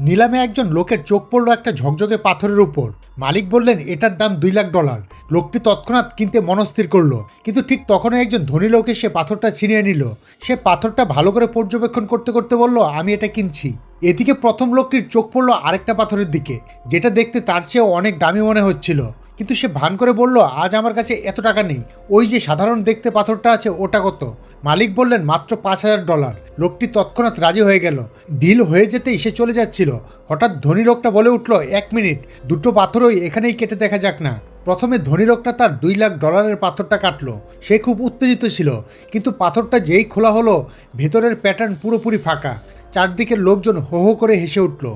নিলামে একজন লোকের চোখ পড়ল একটা ঝকঝকে পাথরের উপর। মালিক বললেন, এটার দাম দুই লাখ ডলার। লোকটি তৎক্ষণাৎ কিনতে মনস্থির করল। কিন্তু ঠিক তখনই একজন ধনী লোক এসে পাথরটা ছিনিয়ে নিল। সে পাথরটা ভালো করে পর্যবেক্ষণ করতে করতে বলল, আমি এটা কিনছি। এদিকে প্রথম লোকটির চোখ পড়ল আরেকটা পাথরের দিকে, যেটা দেখতে তার চেয়েও অনেক দামি মনে হচ্ছিল। কিন্তু সে ভান করে বলল, আজ আমার কাছে এত টাকা নেই। ওই যে সাধারণ দেখতে পাথরটা আছে, ওটা কত? মালিক বললেন, মাত্র পাঁচ হাজার ডলার। লোকটি তৎক্ষণাৎ রাজি হয়ে গেল। ডিল হয়ে যেতেই সে চলে যাচ্ছিল। হঠাৎ ধনী লোকটা বলে উঠল, এক মিনিট, দুটো পাথরই এখানেই কেটে দেখা যাক না। প্রথমে ধনী লোকটা তার দুই লাখ ডলারের পাথরটা কাটলো। সে খুব উত্তেজিত ছিল, কিন্তু পাথরটা যেই খোলা হলো, ভেতরের প্যাটার্ন পুরোপুরি ফাঁকা। চারদিকের লোকজন হো হো করে হেসে উঠল।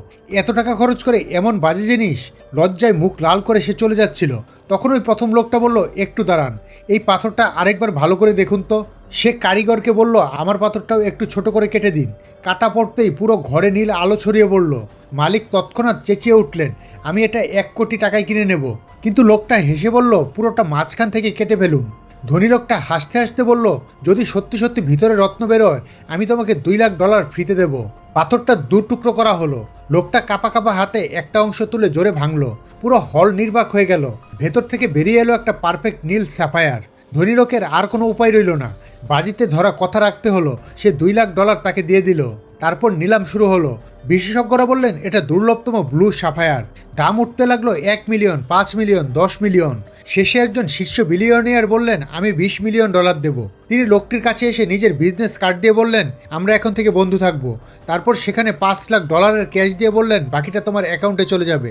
এত টাকা খরচ করে এমন বাজে জিনিস? লজ্জায় মুখ লাল করে সে চলে যাচ্ছিল। তখন ওই প্রথম লোকটা বলল, একটু দাঁড়ান, এই পাথরটা আরেকবার ভালো করে দেখুন তো। সে কারিগরকে বলল, আমার পাথরটাও একটু ছোট করে কেটে দিন। কাটা পড়তেই পুরো ঘরে নীল আলো ছড়িয়ে পড়ল। মালিক তৎক্ষণাৎ চেঁচিয়ে উঠলেন, আমি এটা এক কোটি টাকায় কিনে নেব। কিন্তু লোকটা হেসে বলল, পুরোটা মাঝখান থেকে কেটে ফেলুন। ধনী লোকটা হাসতে হাসতে বলল, যদি সত্যি সত্যি ভিতরে রত্ন বেরোয়, আমি তোমাকে দুই লাখ ডলার ফ্রিতে দেব। পাথরটা দু টুকরো করা হলো। লোকটা কাপা কাপা হাতে একটা অংশ তুলে জোরে ভাঙলো। পুরো হল নির্বাক হয়ে গেল। ভেতর থেকে বেরিয়ে এলো একটা পারফেক্ট নীল স্যাফায়ার ধনী লোকের আর কোনো উপায় রইল না। বাজিতে ধরা কথা রাখতে হলো, সে দুই লাখ ডলার তাকে দিয়ে দিল। তারপর নিলাম শুরু হলো। বিশেষজ্ঞরা বললেন, এটা দুর্লভতম ব্লু সাফায়ার। দাম উঠতে লাগল এক মিলিয়ন, পাঁচ মিলিয়ন, দশ মিলিয়ন। শেষে একজন শীর্ষ বিলিয়নিয়ার বললেন, আমি বিশ মিলিয়ন ডলার দেব। তিনি লোকটির কাছে এসে নিজের বিজনেস কার্ড দিয়ে বললেন, আমরা এখন থেকে বন্ধু থাকব। তারপর সেখানে পাঁচ লাখ ডলারের ক্যাশ দিয়ে বললেন, বাকিটা তোমার অ্যাকাউন্টে চলে যাবে।